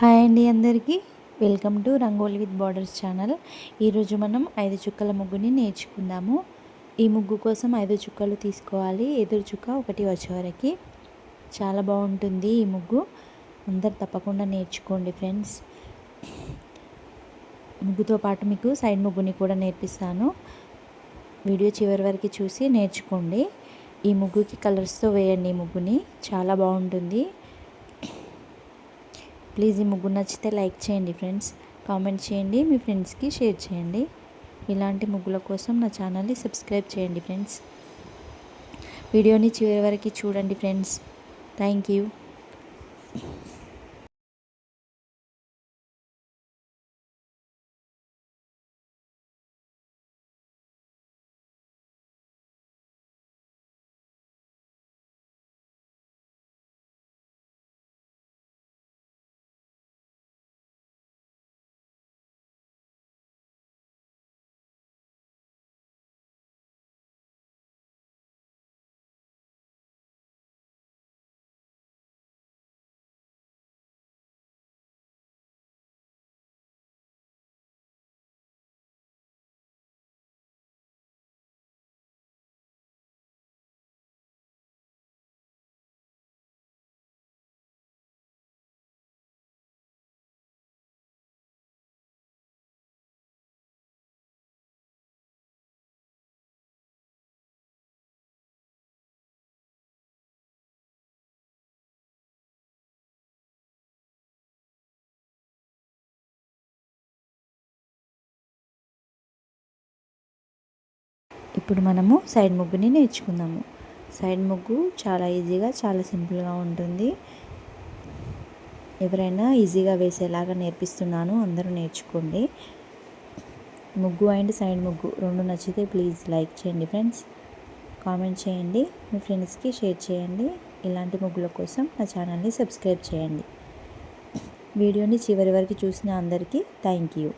Hi అండి అందరికీ. Welcome to rangoli with borders channel. ఈరోజు మనం ఐదు చుక్కల ముగ్గుని నేర్చుకుందాము. ఈ ముగ్గు కోసం ఐదు చుక్కలు తీసుకోవాలి. ఎదురు చుక్క ఒకటి వచ్చేవరకి చాలా బాగుంటుంది ఈ ముగ్గు. అందరు తప్పకుండా నేర్చుకోండి ఫ్రెండ్స్. ముగ్గుతో పాటు మీకు సైడ్ ముగ్గుని కూడా నేర్పిస్తాను. వీడియో చివరి వరకు చూసి నేర్చుకోండి. ఈ ముగ్గుకి కలర్స్తో వేయండి ఈ ముగ్గుని. చాలా బాగుంటుంది. ప్లీజ్ ఈ ముగ్గురు నచ్చితే లైక్ చేయండి ఫ్రెండ్స్. కామెంట్ చేయండి మీ ఫ్రెండ్స్కి షేర్ చేయండి. ఇలాంటి ముగ్గుల కోసం నా ఛానల్ని సబ్స్క్రైబ్ చేయండి ఫ్రెండ్స్. వీడియోని చివరి వరకు చూడండి ఫ్రెండ్స్. Thank you. ఇప్పుడు మనము సైడ్ ముగ్గుని నేర్చుకుందాము. సైడ్ ముగ్గు చాలా ఈజీగా చాలా సింపుల్గా ఉంటుంది. ఎవరైనా ఈజీగా వేసేలాగా నేర్పిస్తున్నాను అందరూ నేర్చుకోండి. ముగ్గు అండ్ సైడ్ ముగ్గు రెండు నచ్చితే ప్లీజ్ లైక్ చేయండి ఫ్రెండ్స్. కామెంట్ చేయండి మీ ఫ్రెండ్స్కి షేర్ చేయండి. ఇలాంటి ముగ్గుల కోసం నా ఛానల్ని సబ్స్క్రైబ్ చేయండి. వీడియోని చివరి వరకు చూసిన అందరికీ థ్యాంక్ యూ.